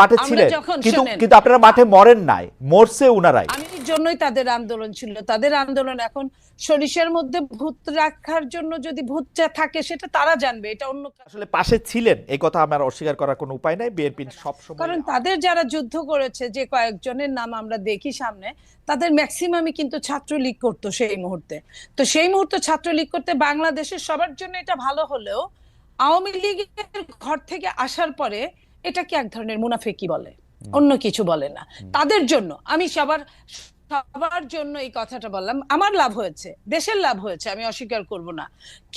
মাঠে ছিলেন কিন্তু কিন্তু আপনারা মাঠে মরেন নাই মরছে উনারাই। আমি জন্যই তাদের আন্দোলন ছিল। তাদের আন্দোলন এখন সরিষার মধ্যে ভূত রাখার জন্য যদি ভূতটা থাকে সেটা তারা জানবে। এটা অন্য আসলে পাশে ছিলেন এই কথা আমার অস্বীকার করার কোনো উপায় নাই। বিএনপি সব সময় কারণ তাদের যারা যুদ্ধ করেছে যে কয়েকজনের নাম আমরা দেখি সামনে তাদের ম্যাক্সিমামই কিন্তু ছাত্রলীগ করতো সেই মুহূর্তে। তো সেই মুহূর্তে ছাত্রলীগ করতে বাংলাদেশের সবার জন্য এটা ভালো হলেও আওয়ামী লীগের ঘর থেকে আসার পরে এটাকে এক ধরনের মুনাফে কি বলে অন্য কিছু বলে না। তাদের জন্য আমি সবার সবার জন্য এই কথাটা বললাম। আমার লাভ হয়েছে দেশের লাভ হয়েছে আমি অস্বীকার করব না।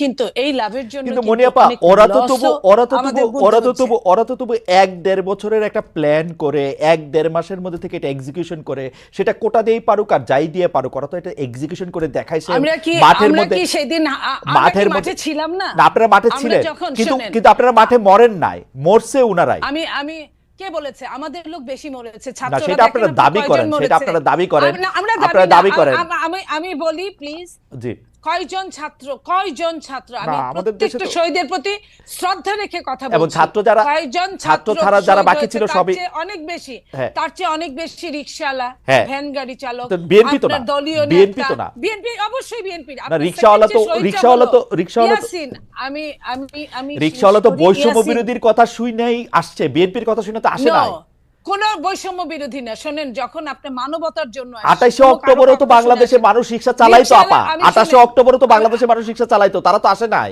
কিন্তু এই লাভের জন্য কিন্তু মনিয়াপা ওরা তো তবু ওরা তো তবু ওরা তো তবু ওরা তো তবু এক দেড় বছরের একটা প্ল্যান করে এক দেড় মাসের মধ্যে থেকে এটা এক্সিকিউশন করে সেটা কোটা দিয়েই পারুক আর যাই দিয়ে পারুক ওরা তো এটা এক্সিকিউশন করে দেখাইছে আমরা কি মাঠের মধ্যে কি সেদিন মাঠের মাঠে মধ্যে ছিলাম না? না আপনারা মাঠে ছিলেন কিন্তু কিন্তু আপনারা মাঠে মরেন নাই মরছে উনারাই। আমি আমি কে বলেছে? আমাদের লোক বেশি মরেছে ছাত্ররা সেটা আপনারা দাবি করেন সেটা আপনারা দাবি করেন। আপনারা দাবি করেন। আমি আমি বলি প্লিজ জি। কয়জন ছাত্র কয়জন ছাত্র আমি না, প্রত্যেকটা শহীদের প্রতি শ্রদ্ধা রেখে কথা বলছি এবং ছাত্র যারা- কয়জন ছাত্র ছাড়া যারা বাকি ছিল তার সবই- চেয়ে অনেক বেশি হ্যাঁ। তার চেয়ে অনেক বেশি রিকশাওয়ালা হ্যাঁ। ভ্যান গাড়ি চালক বিএনপি তো না। দলীয় নেতা, তো না। বিএনপি অবশ্যই বিএনপি না, রিকশাওয়ালা তো- রিকশাওয়ালা তো- রিকশাওয়ালা ইয়াসিন আমি আমি আমি রিক্সাওয়ালা তো বৈষম্য। বিরোধীর কথা শুই নাই আসছে বিএনপির কথা শুনে তো আসে নাই কোন বৈষম্য বিরোধী না। শোনেন যখন আপনি মানবতার জন্য আঠাশে কোনো অক্টোবরও কারও তো কথা বাংলাদেশে মানুষ রিক্সা চালাইতো আপা। আমি আঠাশে শুনেন, অক্টোবরও তো আমি- বাংলাদেশে মানুষ রিক্সা চালাইতো তারা তো আসে নাই।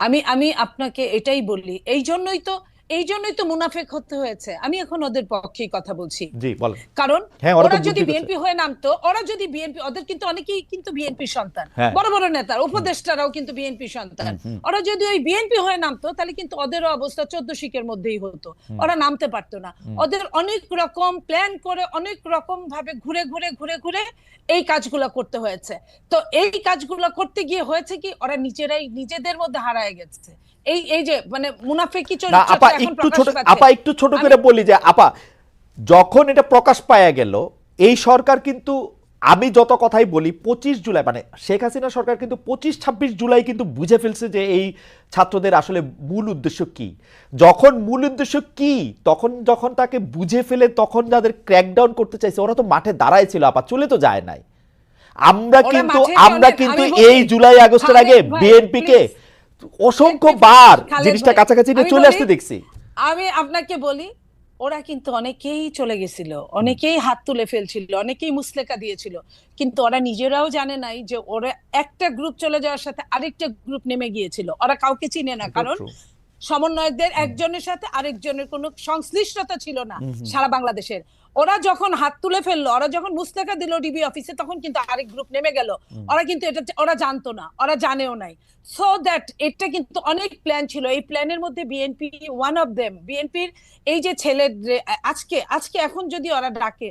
আমি আমি আপনাকে এটাই বললি এই জন্যই তো এই জন্যই তো মুনাফেক হতে হয়েছে। আমি এখন ওদের পক্ষেই কথা বলছি। জি বলেন কারণ হ্যাঁ, ওরা যদি বিএনপি হয়ে নামতো ওরা যদি বিএনপি ওদের কিন্তু অনেকেই কিন্তু বিএনপি সন্তান। হ্যাঁ। বড় বড় নেতা উপদেষ্টারাও কিন্তু বিএনপি সন্তান। ওরা যদি ওই বিএনপি হয়ে নামতো তাহলে কিন্তু ওদেরও অবস্থা চোদ্দ শিখের মধ্যেই হতো। ওরা নামতে পারতো না। ওদের অনেক রকম প্ল্যান করে অনেক রকম ভাবে ঘুরে ঘুরে ঘুরে ঘুরে এই কাজগুলো করতে হয়েছে। তো এই কাজগুলো করতে গিয়ে হয়েছে কি ওরা নিজেরাই নিজেদের মধ্যে হারায় গেছে। এই এই যে মানে মুনাফেকি না চরিত্রটা আপা একটু ছোট আপা একটু ছোট করে বলি যে আপা যখন এটা প্রকাশ পায়া গেল এই সরকার কিন্তু আমি যত কথাই বলি পঁচিশ জুলাই মানে শেখ হাসিনা সরকার কিন্তু পঁচিশ ছাব্বিশ জুলাই কিন্তু বুঝে ফেলছে যে এই ছাত্রদের আসলে মূল উদ্দেশ্য কি। যখন মূল উদ্দেশ্য কি তখন যখন তাকে বুঝে ফেলে তখন যাদের ক্র্যাকডাউন করতে চাইছে ওরা তো মাঠে দাঁড়ায় ছিল আপা চলে তো যায় নাই। আমরা কিন্তু আমরা কিন্তু এই জুলাই আগস্টের আগে বিএনপিকে কে অসংখ্য বার জিনিসটা কাছাকাছি চলে আসতে দেখছি। আমি আপনাকে বলি ওরা কিন্তু অনেকেই চলে গেছিল অনেকেই হাত তুলে ফেলছিল অনেকেই মুসলেকা দিয়েছিল কিন্তু ওরা নিজেরাও জানে নাই যে ওরা একটা গ্রুপ চলে যাওয়ার সাথে আরেকটা গ্রুপ নেমে গিয়েছিল। ওরা কাউকে চিনে না কারণ সমন্বয়কদের একজনের সাথে আরেকজনের কোনো সংশ্লিষ্টতা ছিল না সারা বাংলাদেশের। ওরা যখন হাত তুলে ফেলল ওরা যখন মুস্তাকা দিল ডিবি অফিসে তখন কিন্তু আরেক গ্রুপ নেমে গেল। ওরা কিন্তু এটা ওরা জানতো না ওরা জানেও নাই। সো দ্যাট এটা কিন্তু অনেক প্ল্যান ছিল। এই প্ল্যানের মধ্যে বিএনপি ওয়ান অফ দেম বিএনপির এই যে ছেলে আজকে আজকে এখন যদি ওরা ডাকে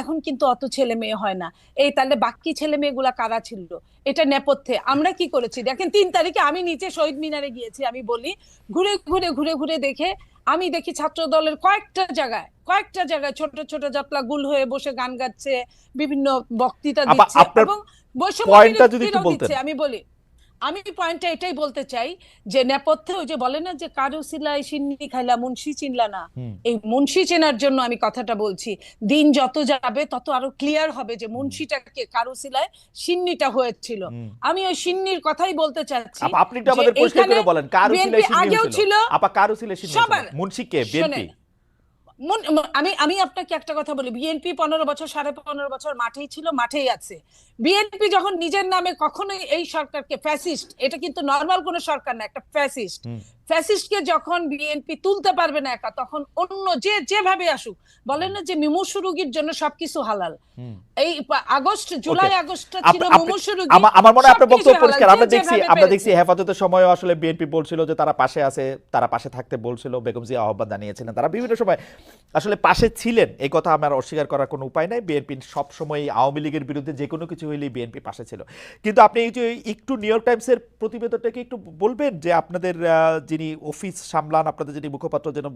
এখন কিন্তু অত ছেলে মেয়ে হয় না। এই তাহলে বাকি ছেলে মেয়েগুলা কারা ছিল? এটা নেপথ্যে। আমরা কি করেছি? দেখেন তিন তারিখে আমি নিচে শহীদ মিনারে গিয়েছি আমি বলি ঘুরে ঘুরে ঘুরে ঘুরে দেখে আমি দেখি ছাত্র দলের কয়েকটা জায়গায় কয়েকটা জায়গায় ছোট ছোট জাতলা গুল হয়ে বসে গান গাচ্ছে বিভিন্ন বক্তৃতা দিচ্ছে এবং বৈষম্য আমি বলি আমি পয়েন্টটা এটাই বলতে চাই যে নেপথ্যে ওই যে বলে না যে কারও সিলাই সিন্নি খাইলা মুন্সি চিনলা না। এই মুন্সি চেনার জন্য আমি কথাটা বলছি দিন যত যাবে তত আরও ক্লিয়ার হবে যে মুন্সিটাকে কারও সিলায় সিন্নিটা হয়েছিল। আমি ওই সিন্নির কথাই বলতে চাচ্ছি আপনি একটু আমাদের পরিষ্কার করে বলেন কার উসিলায় সিন্নি আগেও হয়েছিল? ছিল। আপা কার উসিলায় সিন্নি মুন্সি কে? বিএনপি? আমি আমি আপনাকে একটা কথা বলি। বিএনপি পনেরো বছর, সাড়ে পনেরো বছর মাঠেই ছিল, মাঠেই আছে। বিএনপি যখন নিজের নামে কখনোই এই সরকারকে ফ্যাসিস্ট এটা কিন্তু নর্মাল কোন সরকার না, একটা ফ্যাসিস্ট ফ্যাসিস্টকে যখন বিএনপি তুলতে পারবে না একা তখন অন্য যে যেভাবে আসুক বলেন না যে মুমূর্ষু রোগীর জন্য সবকিছু হালাল। এই আগস্ট জুলাই Okay. আগস্টটা ছিল আপনি- রোগী আমার মনে হয় আপনার বক্তব্য পরিষ্কার। আমরা দেখছি আমরা দেখছি হেফাজতের সময় আসলে বিএনপি বলছিল যে তারা পাশে আছে তারা পাশে থাকতে বলছিল বেগম জিয়া আহ্বান জানিয়েছিলেন। তারা বিভিন্ন সময় আসলে পাশে ছিলেন। এই কথা আমার অস্বীকার করার কোনো উপায় নাই। বিএনপি সব সময় আওয়ামী লীগের বিরুদ্ধে যে কোনো কিছু হইলেই বিএনপি পাশে ছিল। কিন্তু আপনি যে একটু নিউ ইয়র্ক টাইমসের প্রতিবেদনটাকে একটু বলবেন যে আপনাদের আহ, যিনি অফিস সামলান আপনাদের যিনি মুখপাত্র যেন